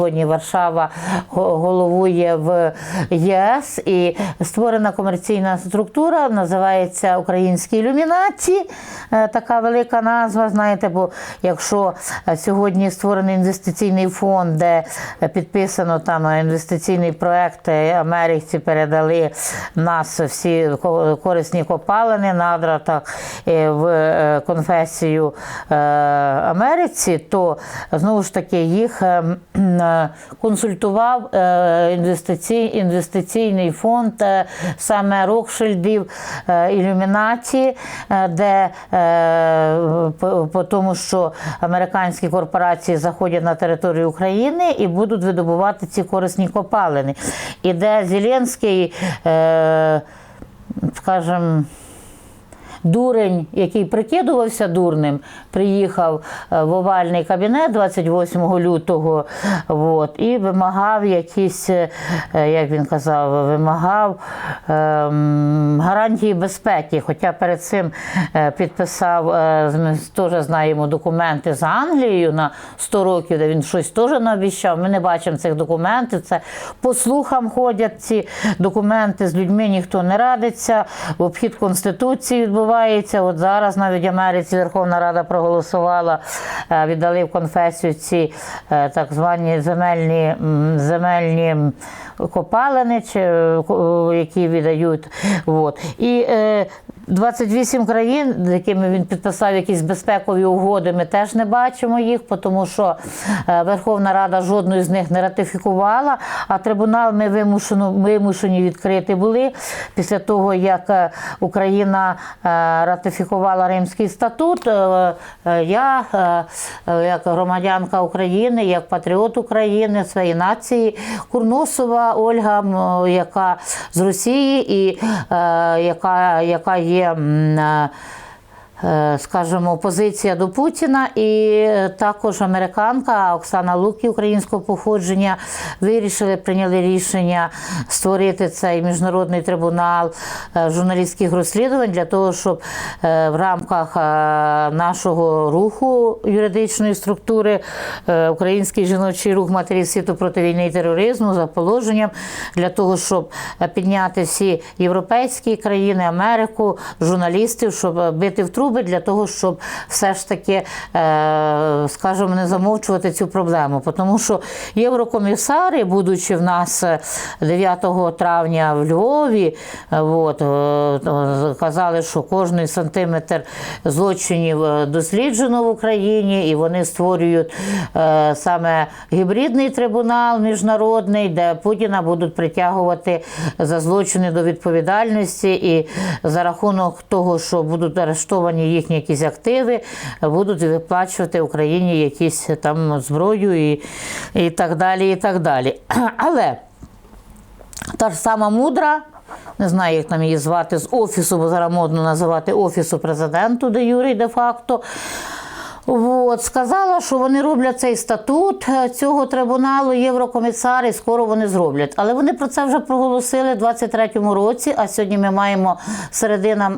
сьогодні Варшава головує в ЄС і створена комерційна структура, називається Українські ілюмінації. Е, Така велика назва. Знаєте, бо якщо сьогодні створений інвестиційний фонд, де підписано там інвестиційний проект, е, Америкці передали нас всі корисні копалини, надра так, е, в конфесію Америці, то знову ж таки їх е, е, консультував е, інвестиційний фонд е, саме Рокшильдів е, ілюмінації, де по, тому, що американські корпорації заходять на територію України і будуть видобувати ці корисні копалини. І де Зеленський, скажімо, Дурень, який прикидувався дурним, приїхав е, в овальний кабінет 28 лютого от, і вимагав якісь, е, як він казав, вимагав ем, гарантії безпеки. Хоча перед цим е, підписав, ми теж знаємо документи з Англією на 100 років, де він щось теж наобіщав. Ми не бачимо цих документів. Це по слухам ходять ці документи з людьми, ніхто не радиться. В обхід Конституції відбувається. От зараз навіть Америці Верховна Рада проголосувала, е, віддали в конфесію ці е, так звані земельні, земельні копалини, чи, е, які віддають. От. І 28 країн, з якими він підписав якісь безпекові угоди, ми теж не бачимо їх, тому що е, Верховна Рада жодної з них не ратифікувала, а трибунал ми вимушено, вимушені відкрити були після того, як е, Україна е, ратифікувала Римський статут. Я, як громадянка України, як патріот України, своєї нації, Курносова Ольга, яка з Росії і яка, яка є. Е, е, Скажімо, опозиція до Путіна, і е, також американка Оксана Лукі українського походження вирішили, прийняли рішення створити цей міжнародний трибунал е, журналістських розслідувань для того, щоб е, в рамках е, нашого руху юридичної структури е, Український жіночий рух матерів світу проти війни і тероризму за положенням для того, щоб е, підняти всі європейські країни, Америку, журналістів, щоб е, бити в труби для того, щоб все ж таки, е, скажімо, не замовчувати цю проблему. Тому що єврокомісари, будучи в нас е, 9 травня в Львові, е, от, е, е, казали, що кожний сантиметр злочинів е, досліджено в Україні, і вони створюють е, саме гібридний трибунал міжнародний, де Путіна будуть притягувати за злочини до відповідальності, і за рахунок того, що будуть арештовані їхні якісь активи, будуть виплачувати Україні якісь там зброю і, і так далі. І так далі. Але та ж сама мудра, не знаю, як там її звати, з офісу, бо зараз модно називати офісу президенту, де Юрій де-факто. От, сказала, що вони роблять цей статут е, цього трибуналу, єврокомісари, скоро вони зроблять. Але вони про це вже проголосили в 23-му році, а сьогодні ми маємо середина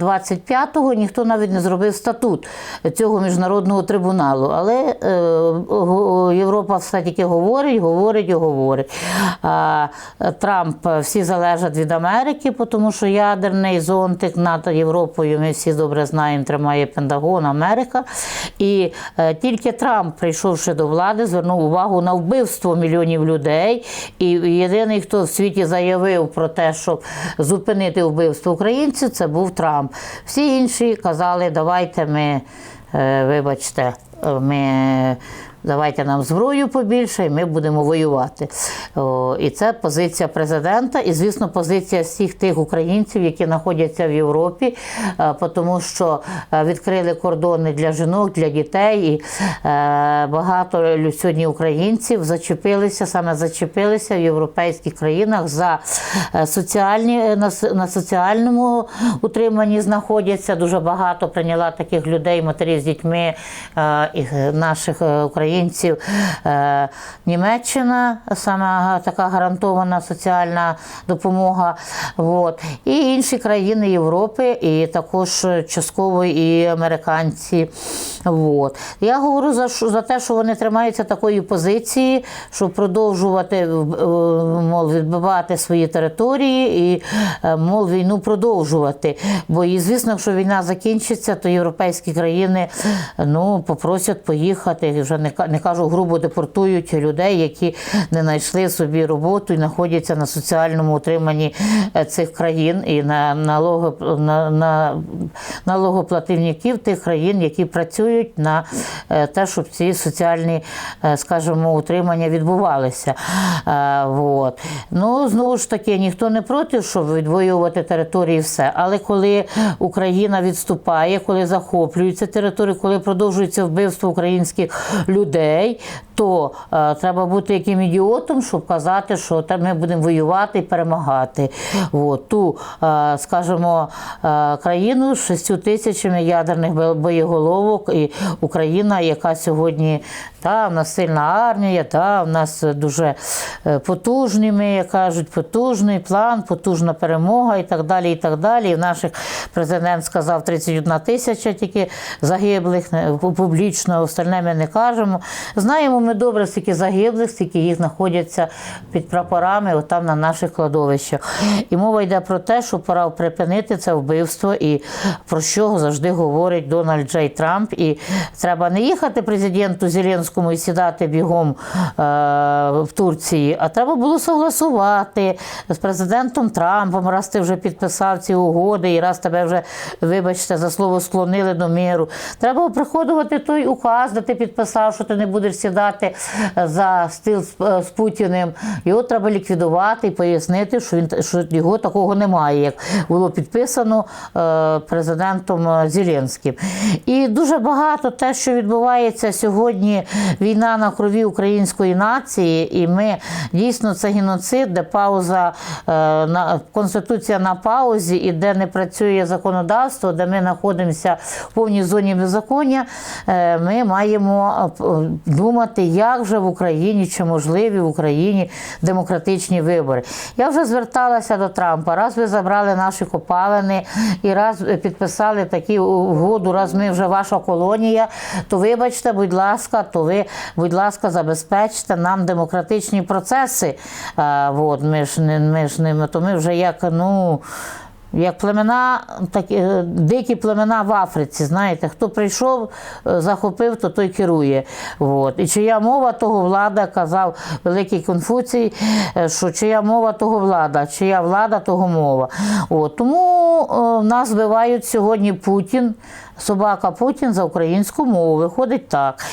е, 25-го, ніхто навіть не зробив статут цього міжнародного трибуналу. Але е, Європа все тільки говорить, говорить і говорить. А, Трамп е, всі залежать від Америки, тому що ядерний зонтик над Європою, ми всі добре знаємо, тримає Пентагон, Америка. І е, тільки Трамп, прийшовши до влади, звернув увагу на вбивство мільйонів людей. І єдиний, хто в світі заявив про те, щоб зупинити вбивство українців, це був Трамп. Всі інші казали, давайте ми, е, вибачте, ми. Давайте нам зброю побільше, і ми будемо воювати. І це позиція президента, і звісно, позиція всіх тих українців, які знаходяться в Європі, е, тому що е, відкрили кордони для жінок, для дітей, і е, багато сьогодні українців зачепилися, саме зачепилися в європейських країнах за соціальні на, соціальному утриманні знаходяться. Дуже багато прийняла таких людей, матерів з дітьми і, наших українців українців е, Німеччина, саме така гарантована соціальна допомога. От. І інші країни Європи, і також частково і американці. От. Я говорю за, за те, що вони тримаються такої позиції, щоб продовжувати мол, відбивати свої території і е, мол, війну продовжувати. Бо і звісно, якщо війна закінчиться, то європейські країни ну, попросять поїхати. Вже не, не кажу, грубо депортують людей, які не знайшли собі роботу і знаходяться на соціальному утриманні е, цих країн і на налоги, на, на налогоплатівників тих країн, які працюють на е, те, щоб ці соціальні, е, скажімо, утримання відбувалися. Вот. Ну, знову ж таки, ніхто не проти, щоб відвоювати території і все. Але коли Україна відступає, коли захоплюються території, коли продовжується вбивство українських людей, day то е, треба бути яким ідіотом, щоб казати, що та ми будемо воювати і перемагати. От, ту, е, скажімо, е, країну з шістю тисячами ядерних боєголовок і Україна, яка сьогодні та в нас сильна армія, та в нас дуже е, потужні, ми як кажуть, потужний план, потужна перемога і так далі. І так далі. І в наших президент сказав 31 тисяча тільки загиблих публічно, остальне ми не кажемо. Знаємо ми добре, скільки загиблих, скільки їх знаходяться під прапорами, отам на наших кладовищах. І мова йде про те, що пора припинити це вбивство, і про що завжди говорить Дональд Джей Трамп. І треба не їхати президенту Зеленському і сідати бігом е, в Турції, а треба було согласувати з президентом Трампом, раз ти вже підписав ці угоди, і раз тебе вже, вибачте, за слово склонили до миру. Треба приходувати той указ, де ти підписав, що ти не будеш сідати за стіл з, е, з Путіним. Його треба ліквідувати і пояснити, що він що його такого немає, як було підписано е, президентом е, Зеленським. І дуже багато те, що відбувається сьогодні, війна на крові української нації, і ми дійсно це геноцид, де пауза на конституція на паузі, і де не працює законодавство, де ми знаходимося в повній зоні беззаконня. Ми маємо думати, як же в Україні чи можливі в Україні демократичні вибори. Я вже зверталася до Трампа. Раз ви забрали наші копалини і раз підписали такі угоду, раз ми вже ваша колонія, то вибачте, будь ласка, то ви, будь ласка, забезпечте нам демократичні процеси. А, от, ми ж ми ж не то ми вже як ну. Як племена, так, е, дикі племена в Африці, знаєте, хто прийшов, е, захопив, то той керує. От. І чия мова, того влада, казав великий Конфуцій, е, що чия мова, того влада, чия влада, того мова. От. Тому е, нас вбивають сьогодні Путін, собака Путін за українську мову. Виходить так.